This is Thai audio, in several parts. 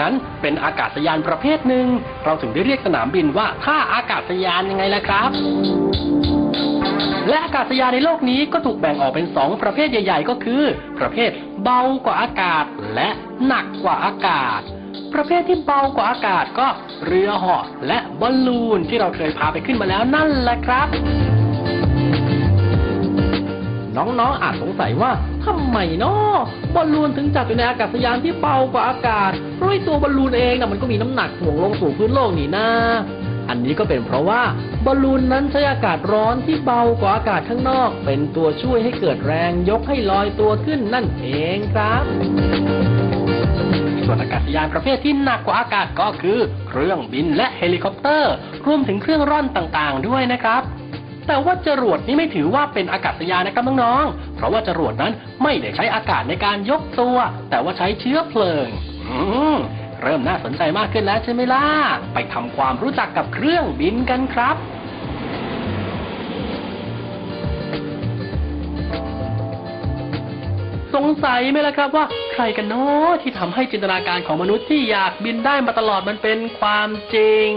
นั้นเป็นอากาศยานประเภทหนึ่ง เราถึงได้เรียกสนามบินว่าท่าอากาศยานยังไงล่ะครับ และอากาศยานในโลกนี้ก็ถูกแบ่งออกเป็นสองประเภทใหญ่ ๆ ก็คือ ประเภทเบากว่าอากาศและหนักกว่าอากาศประเภทที่เบากว่าอากาศก็เรือเหาะและบอลลูนที่เราเคยพาไปขึ้นมาแล้วนั่นแหละครับ น้องๆอาจสงสัยว่าทำไมเนาะบอลลูนถึงจัดอยู่ในอากาศยานที่เบากว่าอากาศเพราะไอตัวบอลลูนเองนะมันก็มีน้ำหนักถ่วงลงสู่พื้นโลกนี่นะอันนี้ก็เป็นเพราะว่าบอลลูนนั้นใช้อากาศร้อนที่เบากว่าอากาศข้างนอก เป็นตัวช่วยให้เกิดแรงยกให้ลอยตัวขึ้นนั่นเองครับส่วนอากาศยานประเภทที่หนักกว่าอากาศก็คือ เครื่องบินและเฮลิคอปเตอร์ รวมถึงเครื่องร่อนต่างๆ ด้วยนะครับ แต่ว่าจรวดนี้ไม่ถือว่าเป็นอากาศยานนะครับน้องๆ เพราะว่าจรวดนั้นไม่ได้ใช้อากาศในการยกตัว แต่ว่าใช้เชื้อเพลิง อืมเริ่มน่าสนใจมากขึ้นแล้วใช่ไหมล่ะ ไปทำความรู้จักกับเครื่องบินกันครับสงสัยไหมล่ะครับว่าใครกันเนาะที่ทำให้จินตนาการของมนุษย์ที่อยากบินได้มาตลอดมันเป็นความจริง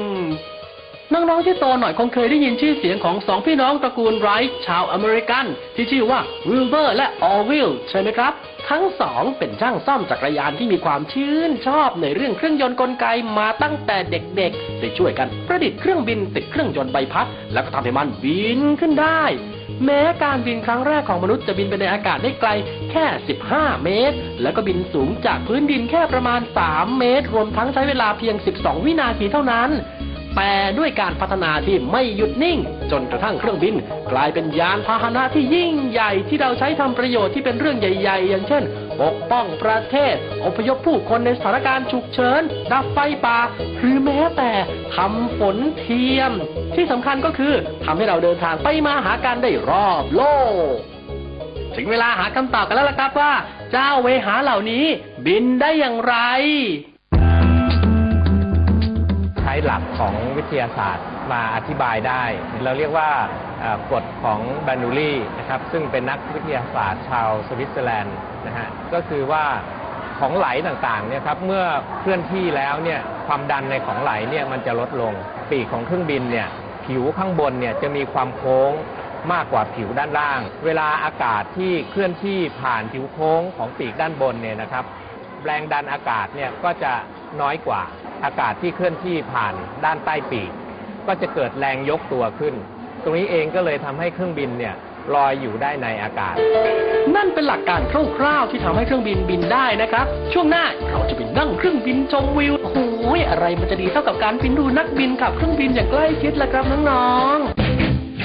น้องๆที่โตหน่อยคงเคยได้ยินชื่อเสียงของสองพี่น้องตระกูลไรท์ชาวอเมริกัน ที่ชื่อว่าวิลเบอร์และออวิลใช่ไหมครับ ทั้งสองเป็นช่างซ่อมจักรยานที่มีความชื่นชอบในเรื่องเครื่องยนต์กลไกมาตั้งแต่เด็กๆ ได้ช่วยกันประดิษฐ์เครื่องบินติดเครื่องยนต์ใบพัด แล้วก็ทำให้มันบินขึ้นได้ แม้การบินครั้งแรกของมนุษย์จะบินไปในอากาศได้ไกลแค่ 15 เมตร แล้วก็บินสูงจากพื้นดินแค่ประมาณ 3 เมตร รวมทั้งใช้เวลาเพียง 12 วินาทีเท่านั้น แต่ด้วยการพัฒนาที่ไม่หยุดนิ่ง จนกระทั่งเครื่องบิน กลายเป็นยานพาหนะที่ยิ่งใหญ่ที่เราใช้ทำประโยชน์ที่เป็นเรื่องใหญ่ ๆ อย่างเช่น ปกป้องประเทศ อพยพผู้คนในสถานการณ์ฉุกเฉิน ดับไฟป่า หรือแม้แต่ทำฝนเทียม ที่สำคัญก็คือทำให้เราเดินทางไปมาหากันได้รอบโลก ถึงเวลาหาคำตอบกันแล้วล่ะครับว่า เจ้าเวหาเหล่านี้บินได้อย่างไร หลักของวิทยาศาสตร์มาอธิบายได้ เราเรียกว่ากฎของบานูลีนะครับซึ่งเป็นนักวิทยาศาสตร์ชาวสวิตเซอร์แลนด์นะฮะก็คือว่าของไหลต่างๆเนี่ยครับเมื่อเคลื่อนที่แล้วเนี่ยความดันในของไหลเนี่ยมันจะลดลง ปีกของเครื่องบินเนี่ยผิวข้างบนเนี่ยจะมีความโค้งมากกว่าผิวด้านล่าง เวลาอากาศที่เคลื่อนที่ผ่านผิวโค้งของปีกด้านบนเนี่ยนะครับแรงดันอากาศเนี่ยก็จะ น้อยกว่า อากาศที่เคลื่อนที่ผ่านด้านใต้ปีก ก็จะเกิดแรงยกตัวขึ้น ตรงนี้เองก็เลยทำให้เครื่องบินเนี่ยลอยอยู่ได้ในอากาศ นั่นเป็นหลักการคร่าวๆที่ทำให้เครื่องบินบินได้นะครับ ช่วงหน้าเราจะไปนั่งเครื่องบินชมวิวโอ้โหอะไรมันจะดีเท่ากับการบินดูนักบินขับเครื่องบินอย่างใกล้ชิดล่ะครับน้องๆ